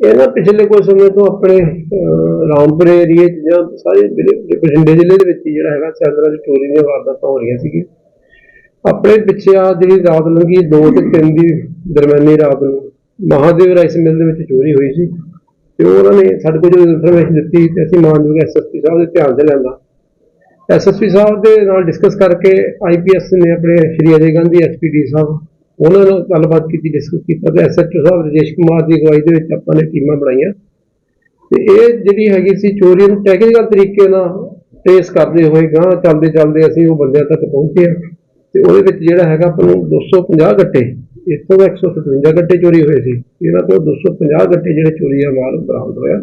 ਇਹ ਨਾ ਪਿਛਲੇ ਕੁਝ ਸਮੇਂ ਤੋਂ ਆਪਣੇ ਰਾਮਪੁਰੇ ਏਰੀਏ 'ਚ ਜਾਂ ਸਾਰੇ ਜ਼ਿਲ੍ਹੇ ਬਠਿੰਡੇ ਜ਼ਿਲ੍ਹੇ ਦੇ ਵਿੱਚ ਹੀ ਜਿਹੜਾ ਹੈਗਾ ਸੈਂਟਰਾਂ 'ਚ ਚੋਰੀ ਦੀਆਂ ਵਾਰਦਾਤਾਂ ਹੋ ਰਹੀਆਂ ਸੀਗੀਆਂ। ਆਪਣੇ ਪਿੱਛੇ ਆ ਜਿਹੜੀ ਰਾਤ ਲੰਘੀ 2 ਤੇ 3 ਦੀ ਦਰਮਿਆਨੀ ਰਾਤ ਨੂੰ ਮਹਾਦੇਵ ਰਾਈਸ ਮਿਲ ਦੇ ਵਿੱਚ ਚੋਰੀ ਹੋਈ ਸੀ ਤੇ ਉਹਨਾਂ ਨੇ ਸਾਡੇ ਕੋਲ ਜਦੋਂ ਇਨਫੋਰਮੇਸ਼ਨ ਦਿੱਤੀ ਤੇ ਅਸੀਂ ਮਾਨਯੋਗ ਐਸਐਸਪੀ ਸਾਹਿਬ ਦੇ ਧਿਆਨ 'ਚ ਲਿਆਂਦਾ। ਐਸਐਸਪੀ ਸਾਹਿਬ ਦੇ ਨਾਲ ਡਿਸਕਸ ਕਰਕੇ ਆਈਪੀਐਸ ਨੇ ਆਪਣੇ ਸ਼੍ਰੀ ਅਜੇ ਗਾਂਧੀ ਐਸਪੀਡੀ ਸਾਹਿਬ ਉਹਨਾਂ ਨਾਲ ਗੱਲਬਾਤ ਕੀਤੀ ਡਿਸਕਸ ਕੀਤਾ ਤੇ ਐਸਐਚਓ ਸਾਹਿਬ ਰਜੇਸ਼ ਕੁਮਾਰ ਦੀ ਅਗਵਾਈ ਦੇ ਵਿੱਚ ਆਪਾਂ ਨੇ ਟੀਮਾਂ ਬਣਾਈਆਂ। ਤੇ ਇਹ ਜਿਹੜੀ ਹੈਗੀ ਸੀ ਚੋਰੀ ਨੂੰ ਟੈਕਨੀਕਲ ਤਰੀਕੇ ਨਾਲ ਟ੍ਰੇਸ ਕਰਦੇ ਹੋਏ ਗਾਂ ਚੱਲਦੇ ਚੱਲਦੇ ਅਸੀਂ ਉਹ ਬੰਦਿਆਂ ਤੱਕ ਪਹੁੰਚੇ ਆ ਤੇ ਉਹਦੇ ਵਿੱਚ ਜਿਹੜਾ ਹੈਗਾ ਆਪਾਂ ਨੂੰ 250 ਗੱਟੇ, ਇੱਥੋਂ ਦਾ 157 ਗੱਟੇ ਚੋਰੀ ਹੋਏ ਸੀ। ਇਹਨਾਂ ਤੋਂ 250 ਗੱਟੇ ਜਿਹੜੇ ਚੋਰੀ ਆ, ਮਾਲ ਬਰਾਮਦ ਹੋਇਆ।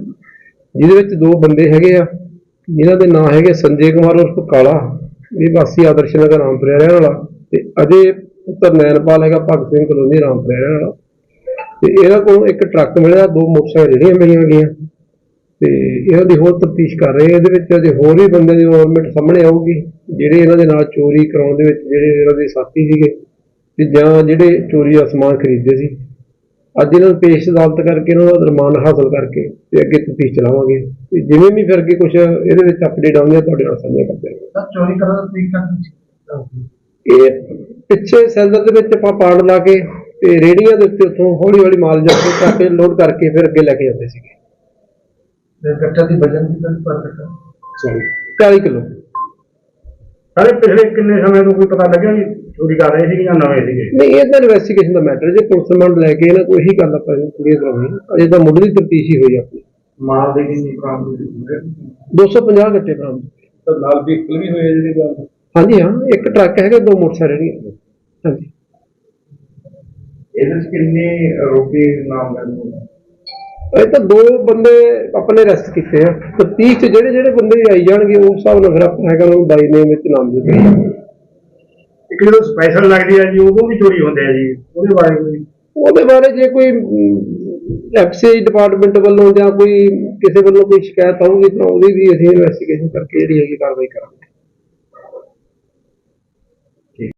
ਜਿਹਦੇ ਵਿੱਚ ਦੋ ਬੰਦੇ ਹੈਗੇ ਆ ਜਿਨ੍ਹਾਂ ਦੇ ਨਾਂ ਹੈਗੇ ਸੰਜੇ ਕੁਮਾਰ ਉਰਫ ਕਾਲਾ। ਇਹ ਵਾਸੀ ਆਦਰਸ਼ ਨਗਰ ਰਾਮਪੁਰਾ ਰਹਿਣ ਵਾਲਾ। ਤੇ ਅਜੇ ਪੁੱਤਰ ਨੈਣਪਾਲ ਹੈਗਾ ਭਗਤ ਸਿੰਘ ਕਲੋਨੀ ਰਾਮਪੁਰਾ ਰਹਿਣ ਵਾਲਾ। ਤੇ ਇਹਨਾਂ ਕੋਲ ਇੱਕ ਟਰੱਕ ਮਿਲਿਆ ਦੋ ਮੋਟਰਸਾਈਕਲ ਜਿਹੜੀਆਂ ਮਿਲੀਆਂ ਗਈਆਂ। ਤੇ ਇਹਨਾਂ ਦੀ ਹੋਰ ਤਫਤੀਸ਼ ਕਰ ਰਹੇ। ਇਹਦੇ ਵਿੱਚ ਅਜੇ ਹੋਰ ਵੀ ਬੰਦੇ ਦੀ ਇਨਵੋਲਵਮੈਂਟ ਸਾਹਮਣੇ ਆਊਗੀ। ਜਿਹੜੇ ਇਹਨਾਂ ਦੇ ਨਾਲ ਚੋਰੀ ਕਰਾਉਣ ਦੇ ਵਿੱਚ ਜਿਹੜੇ ਇਹਨਾਂ ਦੇ ਸਾਥੀ ਸੀਗੇ ਤੇ ਜਾਂ ਜਿਹੜੇ ਚੋਰੀ ਦਾ ਸਮਾਨ ਖਰੀਦਦੇ ਸੀ। ਅੱਜ ਇਹਨਾਂ ਨੂੰ ਪੇਸ਼ ਅਦਾਲਤ ਕਰਕੇ ਇਹਨਾਂ ਦਾ ਰਿਮਾਂਡ ਹਾਸਲ ਕਰਕੇ ਤੇ ਅੱਗੇ ਤਫਤੀਸ਼ ਚਲਾਵਾਂਗੇ। ਤੇ ਜਿਵੇਂ ਵੀ ਫਿਰ ਅੱਗੇ ਕੁਝ ਇਹਦੇ ਵਿੱਚ ਅਪਡੇਟ ਆਉਂਦੇ ਆ ਤੁਹਾਡੇ ਨਾਲ ਸਾਂਝਾ ਕਰਦੇ ਹਾਂ ਸਰ ਚੋਰੀ ਕਰਨ ਦਾ ਤਰੀਕਾ ਕੀ ਸੀ? ਇਹ ਪਿੱਛੇ ਸੈਲਰ ਦੇ ਵਿੱਚ ਆਪਾਂ ਪਾੜ ਲਾ ਕੇ ਤੇ ਰੇੜੀਆਂ ਦੇ ਉੱਤੇ ਉੱਥੋਂ ਹੌਲੀ ਹੌਲੀ ਮਾਲ ਜਾ ਕੇ ਚੱਕ ਲੋਡ ਕਰਕੇ ਫਿਰ ਅੱਗੇ ਲੈ ਕੇ ਜਾਂਦੇ ਸੀਗੇ। ਤੇ ਗੱਟਾ ਦੀ ਵਜਨ ਦੀ ਗੱਲ ਪਰ ਗੱਟਾ 40 ਕਿਲੋ। ਸਾਰੇ ਪਿਛਲੇ ਕਿੰਨੇ ਸਮੇਂ ਤੋਂ ਕੋਈ ਪਤਾ ਲੱਗਿਆ ਵੀ ਚੋਰੀ ਕਰ ਰਹੇ ਸੀਗੇ ਜਾਂ ਨਵੇਂ ਸੀਗੇ? ਨਹੀਂ ਇਹ ਤਾਂ ਇਨਵੈਸਟੀਗੇਸ਼ਨ ਦਾ ਮੈਟਰ ਜੇ ਪੁਲਿਸ ਰਿਮਾਂਡ ਲੈ ਕੇ ਇਹਨਾਂ ਕੋਈ ਹੀ ਗੱਲ ਆਪਾਂ ਕਲੀਅਰ ਕਰਾਉਣੀ ਅਜੇ ਤਾਂ ਮੁੱਢਲੀ ਤਫਤੀਸ਼ ਹੀ ਹੋਈ ਆਪਣੀ। ਮਾਲ ਦੇ ਕਿੰਨੀ ਬਰਾਮਦ 250 ਗੱਟੇ ਬਰਾਮਦ। ਤਾਂ ਨਾਲ ਵਹੀਕਲ ਵੀ ਹੋਏ ਜਿਹੜੇ ਗੱਲ? ਹਾਂਜੀ ਹਾਂ ਇੱਕ ਟਰੱਕ ਹੈਗਾ ਦੋ ਮੋਟਰਸਾਈਕਲ ਨੇ ਹਾਂਜੀ। ਇਹਦੇ ਵਿੱਚ ਕਿੰਨੇ ਰੁਪਏ ਨਾਮ ਲੈਣੇ ਇਹ ਤਾਂ ਦੋ ਬੰਦੇ ਆਪਣੇ ਅਰੈਸਟ ਕੀਤੇ ਆ। ਤਫਤੀਸ਼ ਚ ਜਿਹੜੇ ਜਿਹੜੇ ਬੰਦੇ ਆਈ ਜਾਣਗੇ ਉਸ ਹਿਸਾਬ ਨਾਲ ਫਿਰ ਆਪਾਂ ਹੈਗਾ ਬਾਈ ਨੇਮ ਵਿੱਚ ਨਾਮ ਦਿੱਤੇ ਇੱਕ ਜਦੋਂ ਸਪੈਸ਼ਲ ਲੱਗਦੀ ਹੈ ਜੀ ਉਦੋਂ ਵੀ ਚੋਰੀ ਹੁੰਦੇ ਆ ਜੀ? ਉਹਦੇ ਬਾਰੇ ਕੋਈ? ਉਹਦੇ ਬਾਰੇ ਜੇ ਕੋਈ ਐਫਸੀਆਈ ਡਿਪਾਰਟਮੈਂਟ ਵੱਲੋਂ ਜਾਂ ਕੋਈ ਕਿਸੇ ਵੱਲੋਂ ਕੋਈ ਸ਼ਿਕਾਇਤ ਆਊਗੀ ਤਾਂ ਉਹਦੀ ਵੀ ਅਸੀਂ ਇਨਵੈਸਟੀਗੇਸ਼ਨ ਕਰਕੇ ਜਿਹੜੀ ਹੈਗੀ ਕਾਰਵਾਈ ਕਰਾਂਗੇ।